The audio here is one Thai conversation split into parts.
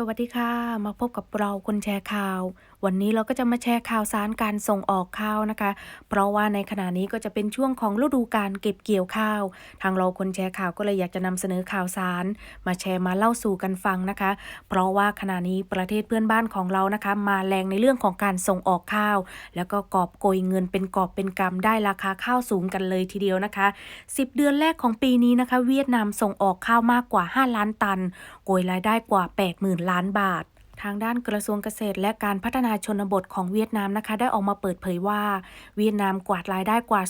สวัสดีค่ะ มาพบกับเราคนแชร์ข่าววันนี้เราก็จะมาแชร์ข่าวสารการส่งออกข้าวนะคะ เพราะว่าในขณะนี้ก็จะเป็นช่วงของฤดูการเก็บเกี่ยวข้าว ทางเราคนแชร์ข่าวก็เลยอยากจะนำเสนอข่าวสาร มาแชร์มาเล่าสู่กันฟังนะคะ เพราะว่าขณะนี้ประเทศเพื่อนบ้านของเรานะคะ มาแรงในเรื่องของการส่งออกข้าว แล้วก็กอบโกยเงินเป็นกอบเป็นกำได้ราคาข้าวสูงกันเลยทีเดียวนะคะ 10 เดือนแรกของปีนี้นะคะ เวียดนามส่งออกข้าวมากกว่า 5 ล้านตัน โกยรายได้กว่า 80,000 ล้านบาท ทางด้านกระทรวงเกษตร และการพัฒนาชนบทของเวียดนามนะคะ ได้ออกมาเปิดเผยว่า เวียดนามกวาดรายได้กว่า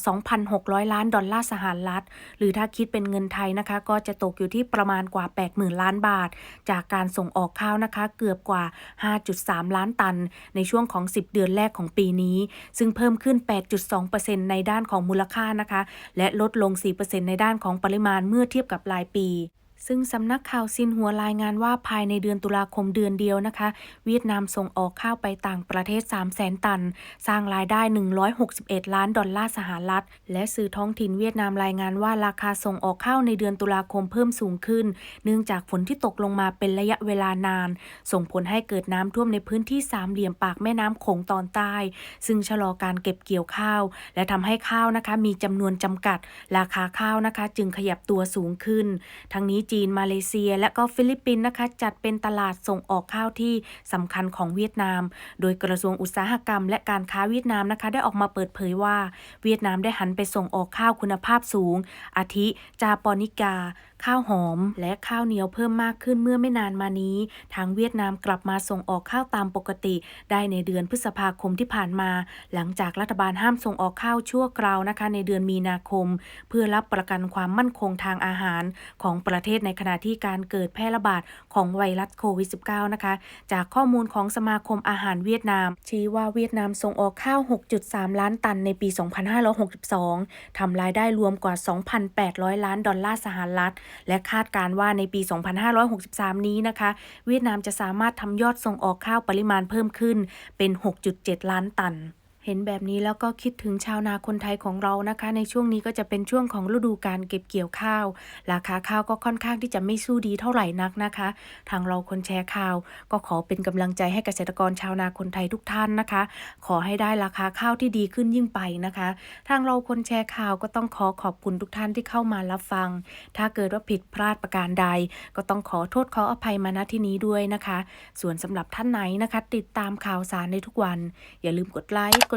2,600 ล้านดอลลาร์สหรัฐ หรือถ้าคิดเป็นเงินไทยนะคะ ก็จะตกอยู่ที่ประมาณกว่า 80,000 ล้านบาท จากการส่งออกข้าวนะคะ เกือบกว่า 5.3 ล้านตัน ในช่วงของ 10 เดือนแรกของปีนี้ ซึ่งเพิ่มขึ้น 8.2%ในด้านของมูลค่านะคะ และลดลง 4%ในด้านของปริมาณเมื่อเทียบกับรายปี ซึ่งสำนักข่าวซินหัวรายงานว่าภายในเดือนตุลาคมเดือนเดียวนะคะ เวียดนามส่งออกข้าวไปต่างประเทศ 3 0 0แสนตัน สร้างรายได้ 161 ล้านดอลลาร์สหรัฐ และสื่อท้องถิ่นเวียดนามรายงานว่าราคาส่งออกข้าวในเดือนตุลาคมเพิ่มสูงขึ้น เนื่องจากฝนที่ตกลงมาเป็นระยะเวลานาน ส่งผลให้เกิดน้ำท่วมในพื้นที่สามเหลี่ยมปากแม่น้ำโขงตอนใต้ ซึ่งชะลอการเก็บเกี่ยวข้าว และทำให้ข้าวนะคะมีจำนวนจำกัด ราคาข้าวนะคะ จึงขยับตัวสูงขึ้น ทั้งนี้จีน มาเลเซีย และก็ฟิลิปปินส์นะคะ จัดเป็นตลาดส่งออกข้าวที่สำคัญของเวียดนาม โดยกระทรวงอุตสาหกรรม และการค้าเวียดนามนะคะ ได้ออกมาเปิดเผยว่า เวียดนามได้หันไปส่งออกข้าวคุณภาพสูง อาทิ จาปอนิกา ข้าวหอม และข้าวเหนียวเพิ่มมากขึ้นเมื่อไม่นานมานี้ ทางเวียดนามกลับมาส่งออกข้าวตามปกติ ได้ในเดือนพฤษภาคมที่ผ่านมา หลังจากรัฐบาลห้ามส่งออกข้าวชั่วคราวนะคะ ในเดือนมีนาคม เพื่อรับประกันความมั่นคงทางอาหารของประเทศในขณะที่การเกิดแพร่ระบาดของไวรัสโควิด -19 นะคะ จากข้อมูลของสมาคมอาหารเวียดนาม ชี้ว่าเวียดนามส่งออกข้าว 6.3 ล้านตันในปี 2562 ทำรายได้รวมกว่า 2,800 ล้านดอลลาร์สหรัฐ และคาดการว่าในปี 2563 นี้นะคะ เวียดนามจะสามารถทำยอดส่งออกข้าวปริมาณเพิ่มขึ้นเป็น 6.7 ล้านตัน เห็นแบบนี้แล้วก็คิดถึงชาวนาคนไทยของเรานะคะ ในช่วงนี้ก็จะเป็นช่วงของฤดูการเก็บเกี่ยวข้าว ราคาข้าวก็ค่อนข้างที่จะไม่สู้ดีเท่าไหร่นักนะคะ ทางเราคนแชร์ข่าว ก็ขอเป็นกำลังใจให้เกษตรกรชาวนาคนไทยทุกท่านนะคะ ขอให้ได้ราคาข้าวที่ดีขึ้นยิ่งไปนะคะ ทางเราคนแชร์ข่าวก็ต้องขอขอบคุณทุกท่านที่เข้ามารับฟัง ถ้าเกิดว่าผิดพลาดประการใด ก็ต้องขอโทษขออภัยมาณที่นี้ด้วยนะคะ ส่วนสำหรับท่านไหนนะคะ ติดตามข่าวสารในทุกวัน อย่าลืมกดไลค์ก